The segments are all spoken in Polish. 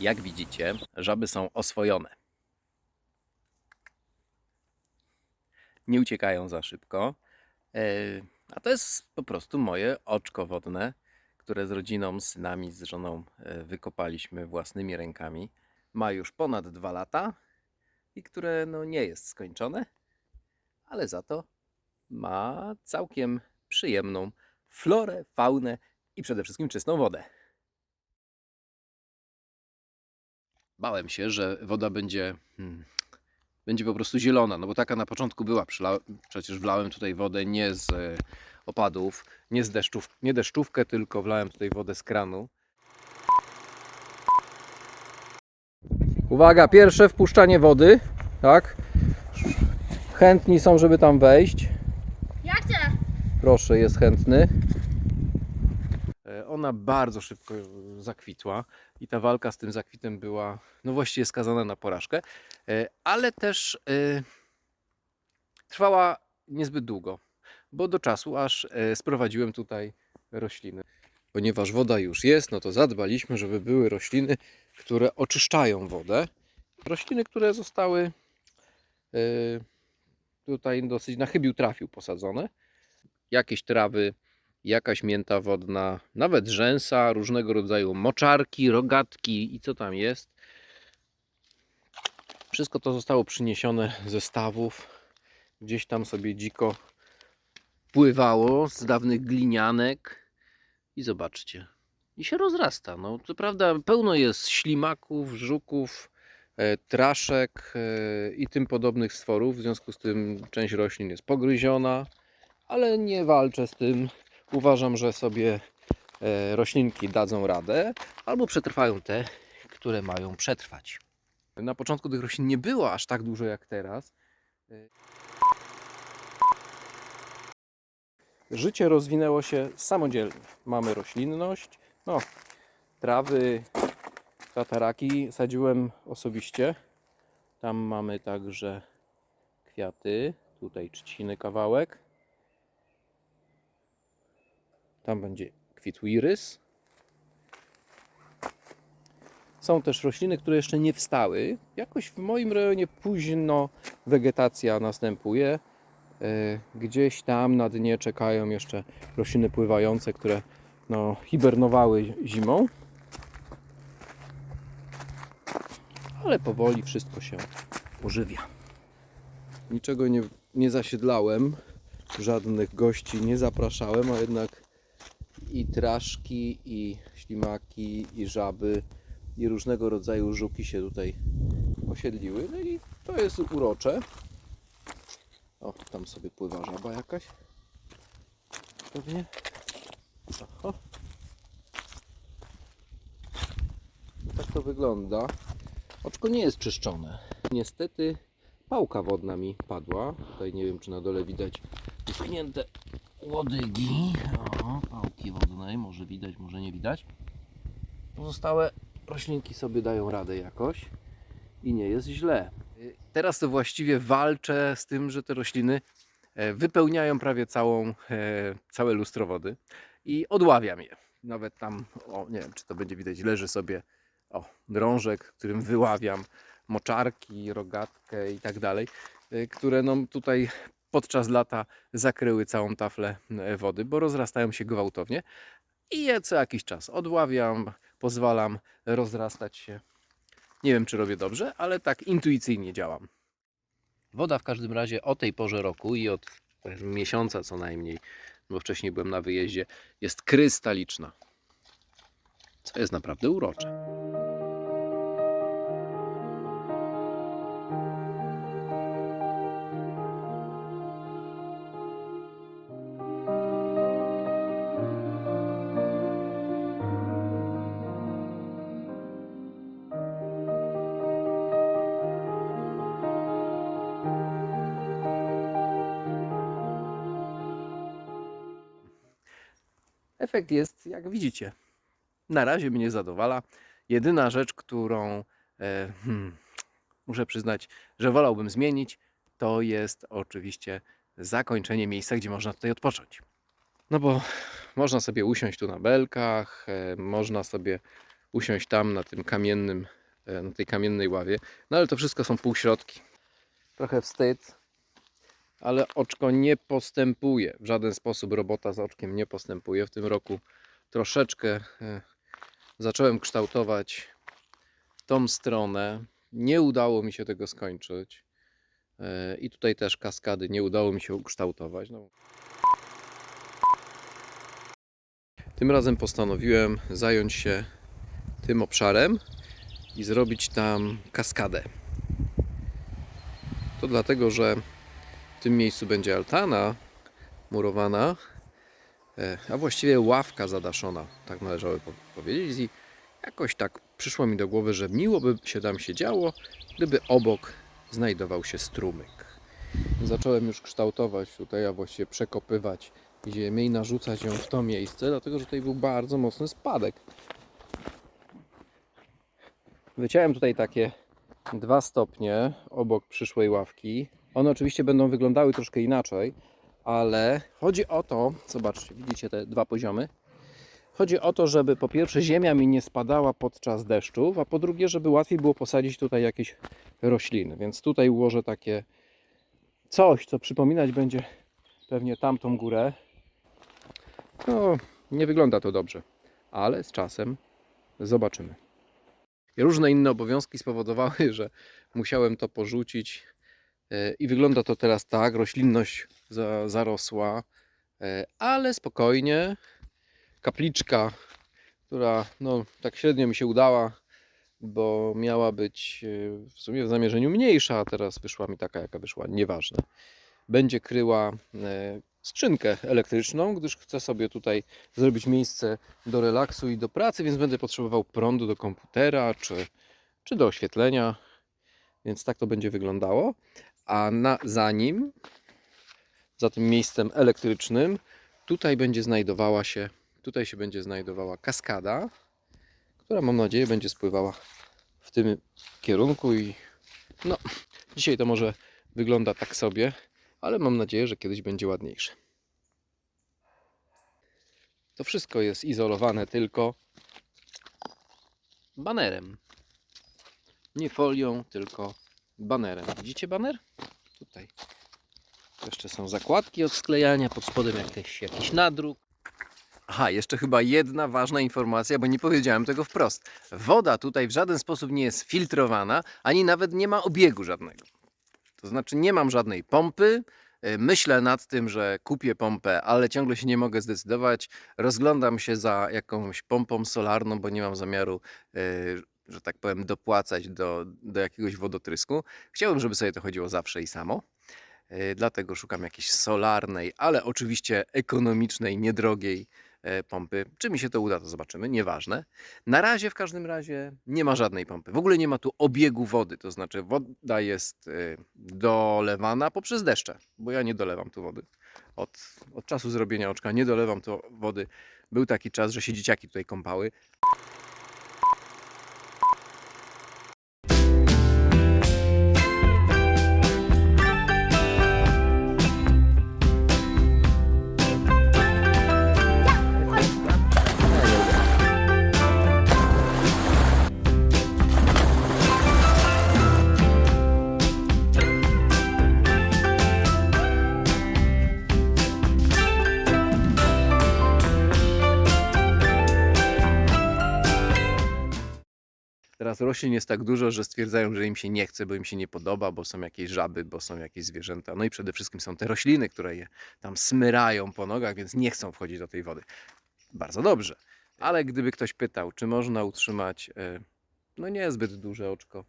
Jak widzicie, żaby są oswojone. Nie uciekają za szybko. E, A to jest po prostu moje oczko wodne, które z rodziną, z synami, z żoną e, wykopaliśmy własnymi rękami. Ma już ponad dwa lata i które no, nie jest skończone, ale za to ma całkiem przyjemną florę, faunę i przede wszystkim czystą wodę. Bałem się, że woda będzie, hmm, będzie po prostu zielona, no bo taka na początku była. Przecież wlałem tutaj wodę nie z e, opadów, nie z deszczów, nie deszczówkę, tylko wlałem tutaj wodę z kranu. Uwaga, pierwsze wpuszczanie wody, tak? Chętni są, żeby tam wejść. Ja chcę! Proszę, jest chętny. E, Ona bardzo szybko zakwitła i ta walka z tym zakwitem była, no właściwie skazana na porażkę, E, ale też e, trwała niezbyt długo, bo do czasu aż sprowadziłem tutaj rośliny. Ponieważ woda już jest, no to zadbaliśmy, żeby były rośliny, które oczyszczają wodę. Rośliny, które zostały tutaj dosyć na chybił trafił posadzone jakieś trawy, jakaś mięta wodna, nawet rzęsa, różnego rodzaju moczarki, rogatki i co tam jest. Wszystko to zostało przyniesione ze stawów. Gdzieś tam sobie dziko pływało z dawnych glinianek. I zobaczcie. I się rozrasta. No, co prawda pełno jest ślimaków, żuków, e, traszek e, i tym podobnych stworów. W związku z tym część roślin jest pogryziona ale nie walczę z tym. Uważam, że sobie e, roślinki dadzą radę, albo przetrwają te, które mają przetrwać. Na początku tych roślin nie było aż tak dużo jak teraz. E, Życie rozwinęło się samodzielnie. Mamy roślinność, no, trawy, tataraki sadziłem osobiście. Tam mamy także kwiaty, tutaj trzciny kawałek. Tam będzie kwitł irys. Są też rośliny, które jeszcze nie wstały. Jakoś w moim rejonie późno wegetacja następuje. E, Gdzieś tam na dnie czekają jeszcze rośliny pływające, które no, hibernowały zimą. Ale powoli wszystko się ożywia. Niczego nie, nie zasiedlałem, żadnych gości nie zapraszałem, a jednak i traszki, i ślimaki, i żaby, i różnego rodzaju żuki się tutaj osiedliły. No i to jest urocze. O, tam sobie pływa żaba jakaś. Pewnie. Oho. Tak to wygląda. Oczko nie jest czyszczone. Niestety pałka wodna mi padła. Tutaj nie wiem, czy na dole widać uschnięte łodygi. Wodnej, może widać, może nie widać. Pozostałe roślinki sobie dają radę jakoś i nie jest źle. Y, Teraz to właściwie walczę z tym, że te rośliny e, wypełniają prawie całą, e, całe lustro wody i odławiam je. Nawet tam, o nie wiem czy to będzie widać, leży sobie o, drążek, którym wyławiam moczarki, rogatkę i tak dalej, y, które no tutaj podczas lata zakryły całą taflę e, wody, bo rozrastają się gwałtownie i je co jakiś czas odławiam, pozwalam rozrastać się. Nie wiem, czy robię dobrze, ale tak intuicyjnie działam. Woda w każdym razie o tej porze roku i od powiedzmy, miesiąca co najmniej, bo wcześniej byłem na wyjeździe, jest krystaliczna. Co jest naprawdę urocze. Efekt jest, jak widzicie, na razie mnie zadowala. Jedyna rzecz, którą e, hmm, muszę przyznać, że wolałbym zmienić, to jest oczywiście zakończenie miejsca, gdzie można tutaj odpocząć. No bo można sobie usiąść tu na belkach, e, można sobie usiąść tam na tym kamiennym, e, na tej kamiennej ławie. No ale to wszystko są półśrodki. Trochę wstyd, ale oczko nie postępuje. W żaden sposób robota z oczkiem nie postępuje. W tym roku troszeczkę e, zacząłem kształtować tą stronę. Nie udało mi się tego skończyć. E, I tutaj też kaskady nie udało mi się ukształtować. No. Tym razem postanowiłem zająć się tym obszarem i zrobić tam kaskadę. To dlatego, że w tym miejscu będzie altana murowana, e, a właściwie ławka zadaszona, tak należało po- powiedzieć. I jakoś tak przyszło mi do głowy, że miło by się tam się działo, gdyby obok znajdował się strumyk. Zacząłem już kształtować tutaj, a właściwie przekopywać ziemię i narzucać ją w to miejsce, dlatego że tutaj był bardzo mocny spadek. Wyciąłem tutaj takie dwa stopnie obok przyszłej ławki. One oczywiście będą wyglądały troszkę inaczej, ale chodzi o to, zobaczcie, widzicie te dwa poziomy? Chodzi o to, żeby po pierwsze ziemia mi nie spadała podczas deszczów, a po drugie, żeby łatwiej było posadzić tutaj jakieś rośliny. Więc tutaj ułożę takie coś, co przypominać będzie pewnie tamtą górę. No, nie wygląda to dobrze, ale z czasem zobaczymy. Różne inne obowiązki spowodowały, że musiałem to porzucić i wygląda to teraz tak, roślinność za, zarosła, e, ale spokojnie. Kapliczka, która no, tak średnio mi się udała, bo miała być e, w sumie w zamierzeniu mniejsza, a teraz wyszła mi taka, jaka wyszła, nieważne. Będzie kryła e, skrzynkę elektryczną, gdyż chcę sobie tutaj zrobić miejsce do relaksu i do pracy, więc będę potrzebował prądu do komputera czy, czy do oświetlenia. Więc tak to będzie wyglądało. A na, za nim, za tym miejscem elektrycznym, tutaj będzie znajdowała się, tutaj się będzie znajdowała kaskada, która mam nadzieję będzie spływała w tym kierunku i no, dzisiaj to może wygląda tak sobie, ale mam nadzieję, że kiedyś będzie ładniejsze. To wszystko jest izolowane tylko banerem. Nie folią, tylko banerem. Widzicie baner? Tutaj. Jeszcze są zakładki od sklejania, pod spodem jakiś, jakiś nadruk. Aha, jeszcze chyba jedna ważna informacja, bo nie powiedziałem tego wprost. Woda tutaj w żaden sposób nie jest filtrowana, ani nawet nie ma obiegu żadnego. To znaczy nie mam żadnej pompy. y, Myślę nad tym, że kupię pompę, ale ciągle się nie mogę zdecydować. Rozglądam się za jakąś pompą solarną, bo nie mam zamiaru, y, że tak powiem, dopłacać do, do jakiegoś wodotrysku. Chciałbym, żeby sobie to chodziło zawsze i samo. Y, Dlatego szukam jakiejś solarnej, ale oczywiście ekonomicznej, niedrogiej e, pompy. Czy mi się to uda, to zobaczymy, nieważne. Na razie w każdym razie nie ma żadnej pompy. W ogóle nie ma tu obiegu wody, to znaczy woda jest y, dolewana poprzez deszcze, bo ja nie dolewam tu wody. Od, od czasu zrobienia oczka nie dolewam tu wody. Był taki czas, że się dzieciaki tutaj kąpały. Roślin jest tak dużo, że stwierdzają, że im się nie chce, bo im się nie podoba, bo są jakieś żaby, bo są jakieś zwierzęta. No i przede wszystkim są te rośliny, które je tam smyrają po nogach, więc nie chcą wchodzić do tej wody. Bardzo dobrze. Ale gdyby ktoś pytał, czy można utrzymać e, no niezbyt duże oczko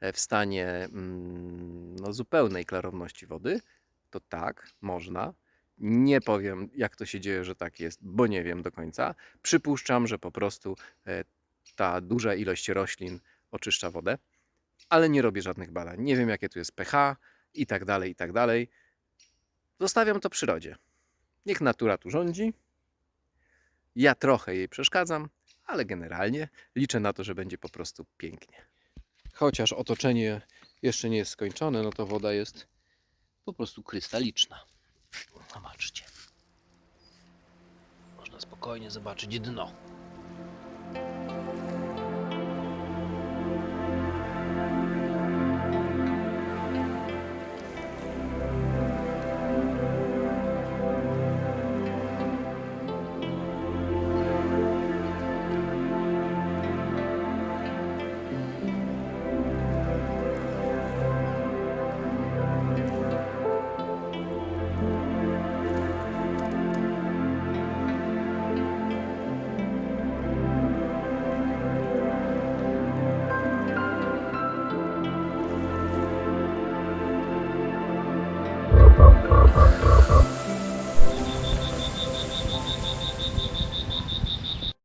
e, w stanie mm, no, zupełnej klarowności wody, to tak, można. Nie powiem, jak to się dzieje, że tak jest, bo nie wiem do końca. Przypuszczam, że po prostu e, ta duża ilość roślin oczyszcza wodę, ale nie robię żadnych badań. Nie wiem, jakie tu jest pH i tak dalej, i tak dalej. Zostawiam to przyrodzie. Niech natura tu rządzi. Ja trochę jej przeszkadzam, ale generalnie liczę na to, że będzie po prostu pięknie. Chociaż otoczenie jeszcze nie jest skończone, no to woda jest po prostu krystaliczna. Zobaczcie. Można spokojnie zobaczyć dno.